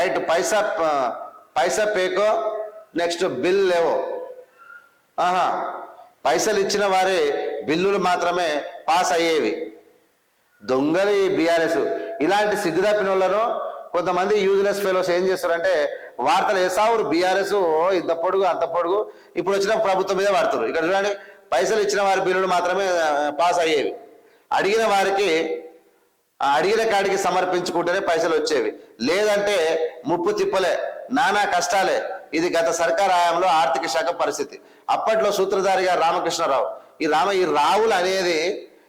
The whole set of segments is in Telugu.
రైట్ పైసా పైసా పేకో నెక్స్ట్ బిల్ లేవో ఆహా పైసలు ఇచ్చిన వారి బిల్లులు మాత్రమే పాస్ అయ్యేవి దొంగలు ఈ బీఆర్ఎస్ ఇలాంటి సిగ్గుదాపిన వాళ్ళను కొంతమంది యూజ్లెస్ ఫెలోస్ ఏం చేస్తారంటే వార్తలు వేసావురు బీఆర్ఎస్ ఇంత పొడుగు అంత పొడుగు ఇప్పుడు వచ్చిన ప్రభుత్వం మీద వాడుతారు ఇక్కడ చూడండి పైసలు ఇచ్చిన వారి బిల్లులు మాత్రమే పాస్ అయ్యేవి అడిగిన వారికి అడిగిన కాడికి సమర్పించుకుంటేనే పైసలు వచ్చేవి. లేదంటే ముప్పు తిప్పలే నానా కష్టాలే. ఇది గత సర్కార్ హయాంలో ఆర్థిక శాఖ పరిస్థితి. అప్పట్లో సూత్రధారిగా రామకృష్ణరావు. ఈ రామ ఈ రావులు అనేది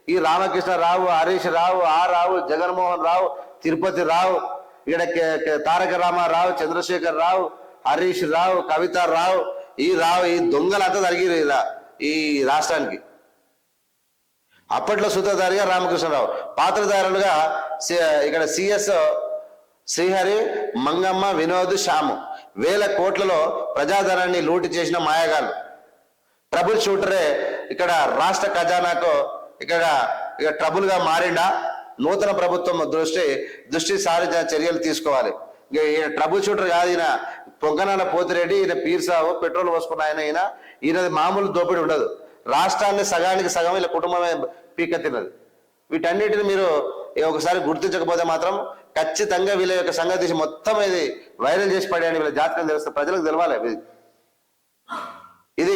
ఈ రామకృష్ణరావు హరీష్ రావు ఆ రావు జగన్మోహన్ రావు తిరుపతి రావు ఇక్కడ తారక రామారావు చంద్రశేఖర్ రావు హరీష్ రావు కవిత రావు ఈ రావు ఈ దొంగలంతా జరిగిరు ఇలా ఈ రాష్ట్రానికి. అప్పట్లో సూత్రధారిగా రామకృష్ణరావు. పాత్రధారులుగా ఇక్కడ సిఎస్ శ్రీహరి మంగమ్మ వినోద్ శ్యాము. వేల కోట్లలో ప్రజాధనాన్ని లూటి చేసిన మాయగాళ్ళు. ట్రబుల్ షూటరే ఇక్కడ రాష్ట్ర ఖజానాకు ఇక్కడ ఇక ట్రబుల్గా మారిండా? నూతన ప్రభుత్వం దృష్టి దృష్టి సారించిన చర్యలు తీసుకోవాలి. ఇక ఈయన ట్రబుల్ షూటర్ కాదు ఈయన. పొంగనాల పోతిరెడ్డి ఈయన పీర్సావు పెట్రోల్ పోసుకున్న ఆయన ఈయన ఈయనది మామూలు దోపిడీ ఉండదు. రాష్ట్రాన్ని సగానికి సగం ఇలా కుటుంబమే పీక తినదు. వీటన్నిటిని మీరు ఒకసారి గుర్తించకపోతే మాత్రం ఖచ్చితంగా వీళ్ళ యొక్క సంగతి తీసి మొత్తం ఇది వైరల్ చేసి పడేయండి. వీళ్ళ జాతకం తెలుస్తే ప్రజలకు తెలవాలి. ఇది